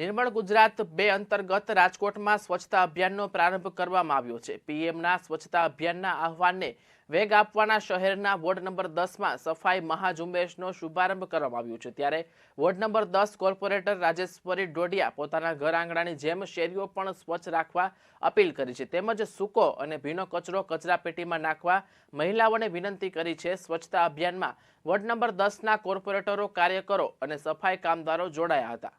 નિર્મળ ગુજરાત બે અંતર્ગત રાજકોટમાં સ્વચ્છતા અભિયાનનો પ્રારંભ કરવામાં આવ્યો છે. પીએમના સ્વચ્છતા અભિયાનના આહવાનને વેગ આપવાના શહેરના વોર્ડ નંબર દસમાં સફાઈ મહાઝુંબેશનો શુભારંભ કરવામાં આવ્યો છે. ત્યારે વોર્ડ નંબર દસ કોર્પોરેટર રાજેશ્વરી ડોડિયા પોતાના ઘર આંગણાની જેમ શેરીઓ પણ સ્વચ્છ રાખવા અપીલ કરી છે. તેમજ સૂકો અને ભીનો કચરો કચરાપેટીમાં નાખવા મહિલાઓને વિનંતી કરી છે. સ્વચ્છતા અભિયાનમાં વોર્ડ નંબર દસના કોર્પોરેટરો, કાર્યકરો અને સફાઈ કામદારો જોડાયા હતા.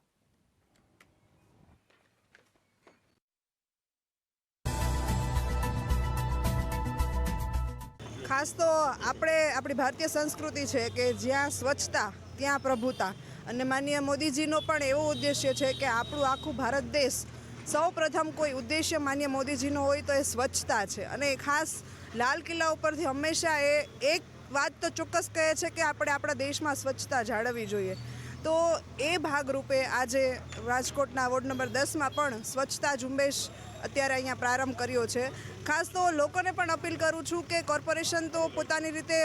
ખાસ તો આપણે, આપણી ભારતીય સંસ્કૃતિ છે કે જ્યાં સ્વચ્છતા, ત્યાં પ્રભુતા. અને માનનીય મોદીજીનો પણ એવો ઉદ્દેશ્ય છે કે આપણું આખું ભારત દેશ સૌ પ્રથમ કોઈ ઉદ્દેશ્ય માન્ય મોદીજીનો હોય તો એ સ્વચ્છતા છે. અને એ ખાસ લાલ કિલ્લા ઉપરથી હંમેશા એ એક વાત તો ચોક્કસ કહે છે કે આપણે આપણા દેશમાં સ્વચ્છતા જાળવવી જોઈએ. તો એ ભાગરૂપે આજે રાજકોટના વોર્ડ નંબર દસમાં પણ સ્વચ્છતા ઝુંબેશ અત્યારે અહીંયા પ્રારંભ કર્યો છે. ખાસ તો લોકોને પણ અપીલ કરું છું કે કોર્પોરેશન તો પોતાની રીતે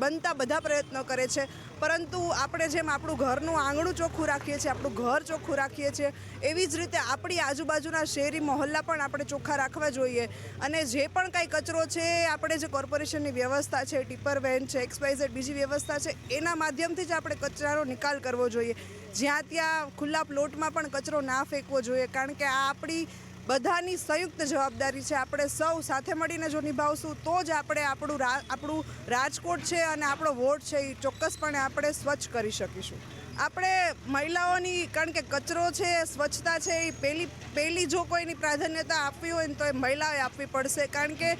બનતા બધા પ્રયત્નો કરે છે. પરંતુ આપણે જેમ આપણું ઘરનું આંગણું ચોખ્ખું રાખીએ છીએ, આપણું ઘર ચોખ્ખું રાખીએ છીએ, એવી જ રીતે આપણી આજુબાજુના શેરી મહોલ્લા પણ આપણે ચોખ્ખા રાખવા જોઈએ. અને જે પણ કાંઈ કચરો છે, આપણે જે કોર્પોરેશનની વ્યવસ્થા છે, ટીપર વેન છે એક્સપાઇઝેડ બીજી વ્યવસ્થા છે, એના માધ્યમથી જ આપણે કચરાનો નિકાલ કરવો જોઈએ. જ્યાં ત્યાં ખુલ્લા પ્લોટમાં પણ કચરો ના ફેંકવો જોઈએ. કારણ કે આ આપણી બધાની સંયુક્ત જવાબદારી છે. આપણે સૌ સાથે મળીને જો નિભાવશું, તો જ આપણે આપણું આપણું રાજકોટ છે અને આપણો વોટ છે, એ ચોક્કસપણે આપણે સ્વચ્છ કરી શકીશું. આપણે મહિલાઓની, કારણ કે કચરો છે, સ્વચ્છતા છે, એ પહેલી પહેલી જો કોઈની પ્રાધાન્યતા આપવી હોય ને તો એ મહિલાઓએ આપવી પડશે. કારણ કે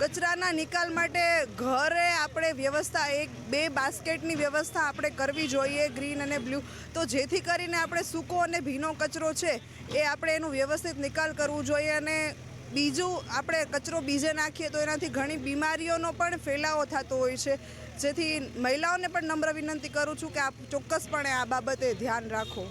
કચરાના નિકાલ માટે ઘરે આપણે વ્યવસ્થા, એક, બે બાસ્કેટની વ્યવસ્થા આપણે કરવી જોઈએ, ગ્રીન અને બ્લુ. તો જેથી કરીને આપણે સૂકો અને ભીનો કચરો છે, એ આપણે એનું વ્યવસ્થિત નિકાલ કરવું જોઈએ અને બીજું આપણે કચરો બીજે નાખીએ તો એનાથી ઘણી બીમારીઓનો પણ ફેલાવો થતો હોય છે. જેથી મહિલાઓને પણ નમ્ર વિનંતી કરું છું કે આપ ચોક્કસપણે આ બાબતે ધ્યાન રાખો.